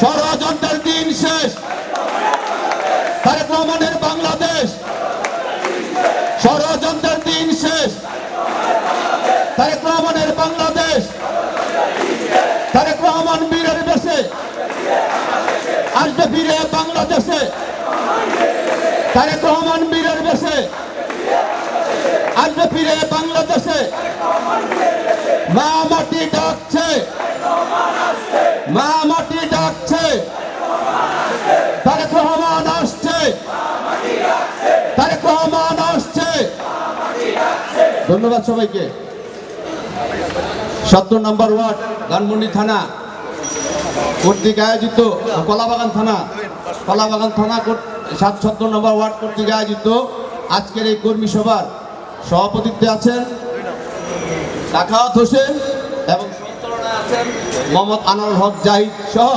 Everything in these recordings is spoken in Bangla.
ষড়যন্ত্রের দিন শেষ। তারেক রহমানের বাংলাদেশ। ষড়যন্ত্রের দিন শেষ। তারেক রহমানের বাংলাদেশ। তারেক রহমান বীরের বেশে আসবে ফিরে বাংলাদেশে। তারেক রহমান বীরের বেশে আসবে ফিরে বাংলাদেশে। ধন্যবাদ সবাইকে। সত্তর নম্বর ওয়ার্ড ধানমন্ডি থানা। কর্তৃক আয়োজিত, কলাবাগান থানা। কলাবাগান থানা সাত সত্তর নম্বর ওয়ার্ড কর্তৃক আয়োজিত। আজকের এই কর্মী সভার সভাপতিত্বে আছেন রাখাওয়াত হোসেন এবং সঞ্চালনায় আছেন মোহাম্মদ আনোয়ার হক জাহিদ সহ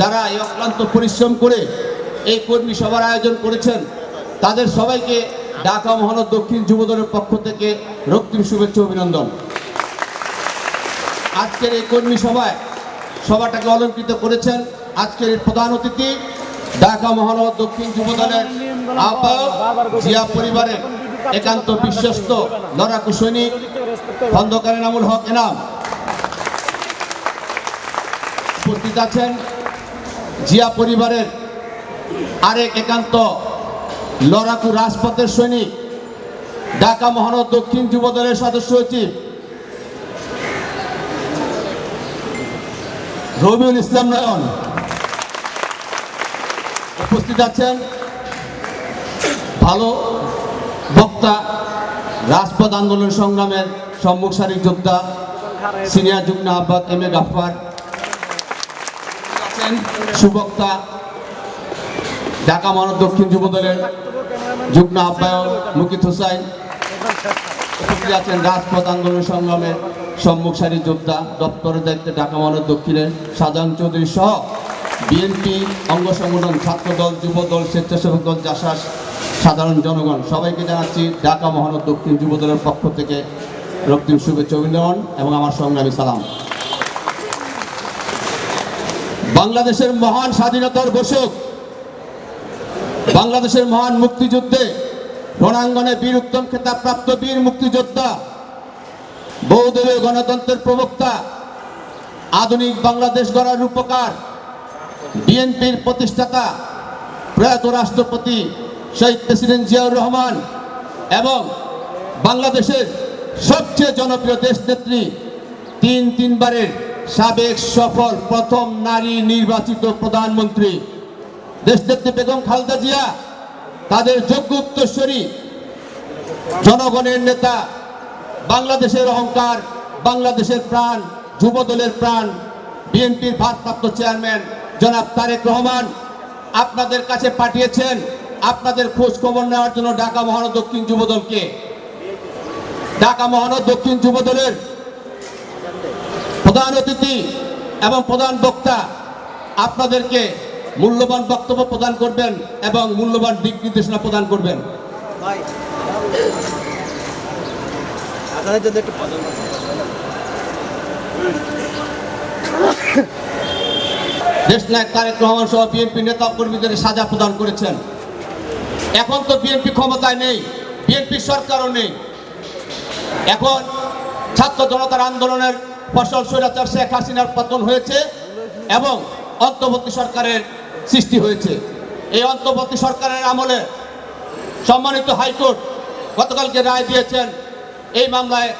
যারা এই অক্লান্ত পরিশ্রম করে এই কর্মী সভার আয়োজন করেছেন, তাদের সবাইকে ঢাকা মহানগর দক্ষিণ যুবদলের পক্ষ থেকে রক্তিম শুভেচ্ছা অভিনন্দন। আজকের এই কর্মী সভায় সভাটাকে অলঙ্কৃত করেছেন আজকের প্রধান অতিথি ঢাকা মহানগর দক্ষিণ যুবদলের আহ্বায়ক জিয়া পরিবারের একান্ত বিশ্বস্ত লড়াকু সৈনিক খন্দকার এনামুল হক এনাম। উপস্থিত আছেন জিয়া পরিবারের আরেক একান্ত লড়াকু রাজপথের সৈনিক, ঢাকা মহানগর দক্ষিণ যুবদলের সদস্য সচিব রবিউল ইসলাম নয়ন। উপস্থিত আছেন ভালো বক্তা, রাজপথ আন্দোলন সংগ্রামের সম্মুখ সারির যোদ্ধা, সিনিয়র যুগ্ম আহ্বায়ক এম এ গাফার আছেন সুবক্তা ঢাকা মহানগর দক্ষিণ যুবদলের যুগ্ম আহ্বায়ক মুকিত হোসাইন। উপস্থিত আছেন রাজপথ আন্দোলন সংগ্রামের সম্মুখ সারির যোদ্ধা দপ্তরের দায়িত্বে ঢাকা মহানগর দক্ষিণের সাধারণ চৌধুরী সহ বিএনপি অঙ্গ সংগঠন ছাত্রদল যুবদল স্বেচ্ছাসেবক দল জাসাস সাধারণ জনগণ। সবাইকে জানাচ্ছি ঢাকা মহানগর দক্ষিণ যুব দলের পক্ষ থেকে রক্তিম শুভেচ্ছা অভিনন্দন এবং আমার সংগ্রামী সালাম। বাংলাদেশের মহান স্বাধীনতার ঘোষক বাংলাদেশের মহান মুক্তিযুদ্ধে রণাঙ্গনে বীর উত্তম খেতাব প্রাপ্ত বীর মুক্তিযোদ্ধা বহুদলীয় গণতন্ত্রের প্রবক্তা, আধুনিক বাংলাদেশ গড়ার রূপকার, বিএনপির প্রতিষ্ঠাতা, প্রয়াত রাষ্ট্রপতি শহীদ প্রেসিডেন্ট জিয়াউর রহমান এবং বাংলাদেশের সবচেয়ে জনপ্রিয় দেশনেত্রী তিন তিনবারের সাবেক সফল প্রথম নারী নির্বাচিত প্রধানমন্ত্রী দেশনেত্রী বেগম খালদা জিয়া, তাদের যোগ্য উত্তরস্বরী জনগণের নেতা, বাংলাদেশের অহংকার, বাংলাদেশের প্রাণ, যুবদলের প্রাণ, বিএনপির ভারপ্রাপ্ত চেয়ারম্যান জনাব তারেক রহমান আপনাদের কাছে পাঠিয়েছেন। আপনাদের খোঁজ খবর নেওয়ার জন্য ঢাকা মহানগর দক্ষিণ যুবদলকে। ঢাকা মহানগর দক্ষিণ যুবদলের প্রধান অতিথি এবং প্রধান বক্তা আপনাদেরকে মূল্যবান বক্তব্য প্রদান করবেন এবং মূল্যবান দিক নির্দেশনা প্রদান করবেন। আপনাদের জন্য একটু দেশনায়ক তারেক রহমান সহ বিএনপি নেতা কর্মীদের সাজা প্রদান করেছেন। এখন তো বিএনপি ক্ষমতায় নেই বিএনপি সরকারও নেই। এখন ছাত্র জনতার আন্দোলনের ফসল স্বৈরাচার শেখ হাসিনার পতন হয়েছে এবং অন্তর্বর্তী সরকারের সৃষ্টি হয়েছে। এই অন্তর্বর্তী সরকারের আমলে সম্মানিত হাইকোর্ট গতকালকে রায় দিয়েছেন, এই মামলায়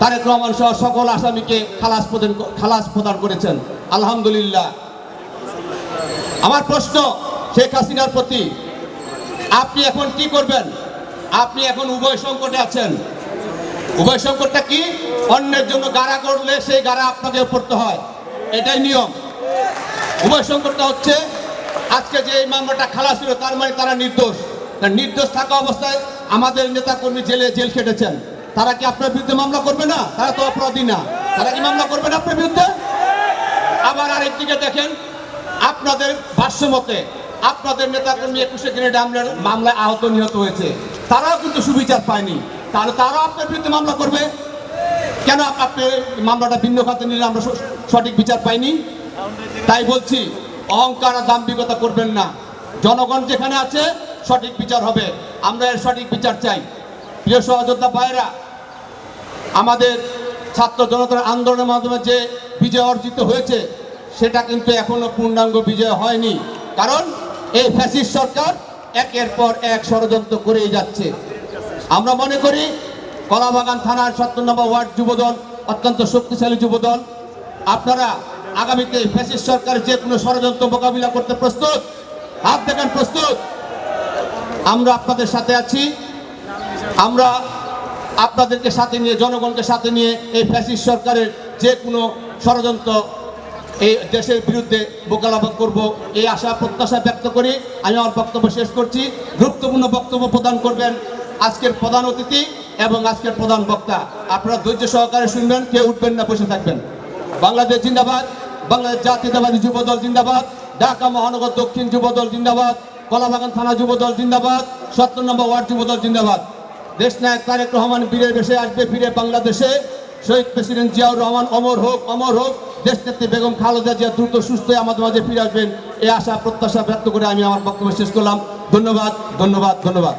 তারেক রহমান সহ সকল আসামিকে খালাস প্রদান খালাস প্রদান করেছেন। আলহামদুলিল্লাহ। আমার প্রশ্ন, শেখ হাসিনার প্রতি, আপনি এখন কি করবেন? আপনি এখন উভয় সংকটে আছেন। উভয় সংকটটা কি? অন্যের জন্য গাড়া করলে সেই গাড়া আপনাকে পড়তে হয়। এটাই নিয়ম। উভয় সংকটটা হচ্ছে আজকে যে এই মামলাটা খালাস ছিল, তার মানে তারা নির্দোষ। নির্দোষ থাকা অবস্থায় আমাদের নেতা কর্মী জেলে জেল খেটেছেন। তারা কি আপনার বিরুদ্ধে মামলা করবে না? তারা তো অপরাধী না। তারা কি মামলা করবে না আপনার বিরুদ্ধে? আবার আরেকদিকে দেখেন, আপনাদের ভাষ্য মতে আপনাদের নেতাকর্মী একুশে গ্রেড আমলার মামলায় আহত নিহত হয়েছে। তারাও কিন্তু সুবিচার পায়নি। তাহলে তারাও আপনার বিরুদ্ধে মামলা করবে? কেন আপ- আপনি মামলাটা ভিন্ন খাতে নিলে আমরা সঠিক বিচার পাইনি? তাই বলছি অহংকার আর দাম্ভিকতা করবেন না। জনগণ যেখানে আছে, সঠিক বিচার হবে। আমরা এর সঠিক বিচার চাই। প্রিয় সহযোদ্ধা ভাইরা আমাদের ছাত্র জনতার আন্দোলনের মাধ্যমে যে বিজয় অর্জিত হয়েছে, সেটা কিন্তু এখনও পূর্ণাঙ্গ বিজয় হয়নি। কারণ এই ফ্যাসিস্ট সরকার একের পর এক ষড়যন্ত্র করেই যাচ্ছে। আমরা মনে করি, কলাবাগান থানার সত্তর নম্বর ওয়ার্ড যুবদল, অত্যন্ত শক্তিশালী যুবদল, আপনারা আগামীতে ফ্যাসিস্ট সরকারের যে কোনো ষড়যন্ত্র মোকাবিলা করতে প্রস্তুত, হাত দেখান প্রস্তুত। আমরা আপনাদের সাথে আছি। আমরা আপনাদেরকে সাথে নিয়ে, জনগণকে সাথে নিয়ে এই ফ্যাসিস্ট সরকারের যে কোনো ষড়যন্ত্র এই দেশের বিরুদ্ধে মোকাবিলা করব এই আশা, প্রত্যাশা ব্যক্ত করি। আমি আমার বক্তব্য শেষ করছি। গুরুত্বপূর্ণ বক্তব্য প্রদান করবেন আজকের প্রধান অতিথি এবং আজকের প্রধান বক্তা। আপনারা ধৈর্য সহকারে শুনবেন, কেউ উঠবেন না, বসে থাকবেন। বাংলাদেশ জিন্দাবাদ। বাংলাদেশ জাতীয়তাবাদী যুবদল জিন্দাবাদ, ঢাকা মহানগর দক্ষিণ যুবদল জিন্দাবাদ, কলাবাগান থানা যুবদল জিন্দাবাদ, সত্তর নম্বর ওয়ার্ড যুবদল জিন্দাবাদ। দেশ নায়ক তারেক রহমান বীরের বেশে আসবে ফিরে বাংলাদেশে। শহীদ প্রেসিডেন্ট জিয়াউর রহমান অমর হোক অমর হোক। দেশনেত্রী বেগম খালেদা জিয়া দ্রুত সুস্থ আমাদের মাঝে ফিরে আসবেন। এই আশা, প্রত্যাশা ব্যক্ত করে আমি আমার বক্তব্য শেষ করলাম। ধন্যবাদ ধন্যবাদ ধন্যবাদ।